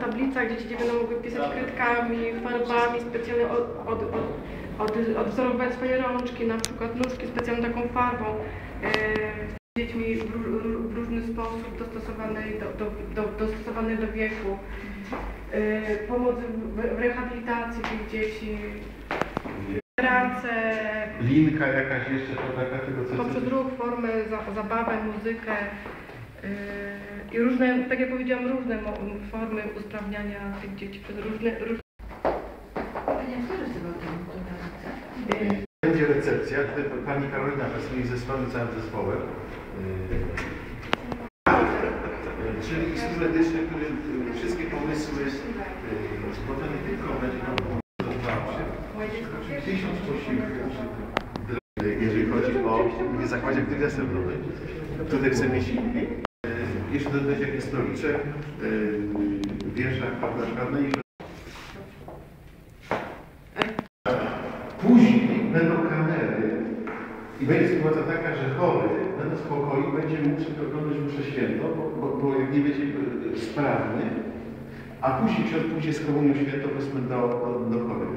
tablica, gdzie dzieci będą mogły pisać kredkami, farbami, specjalnie od, od, od, od, odwzorować swoje rączki, na przykład nóżki specjalną taką farbą. E, z dziećmi w, w różny sposób dostosowanej do, do, do, dostosowanej do wieku. E, pomoc w, w rehabilitacji tych dzieci, pracę, Linka jakaś jeszcze, to taka tego co poprzez ruch, formę, za, zabawę, muzykę i różne, tak jak powiedziałam, różne formy usprawniania tych dzieci przez różne, różne yy, Będzie recepcja, gdy pani Karolina wraz z moim zespołem, całym zespołem. Yy, Czyli Instytut Medyczny, który yy, wszystkie pomysły, yy, bo to nie tylko będzie nam pomóc tysiąc posiłków, yy, jeżeli chodzi o w zakładzie aktywy zasępnowej. Tutaj chcę mieć yy, jeszcze dodać yy, wieża, prawda, prawda i Później będą kamery i będzie sytuacja taka, że chory, będąc w pokoju, będzie mógł sobie oglądać mszę święto, bo, bo, bo jak nie będzie e, sprawny, a później ksiądz pójdzie z komunią świętą, do, do, do chorych.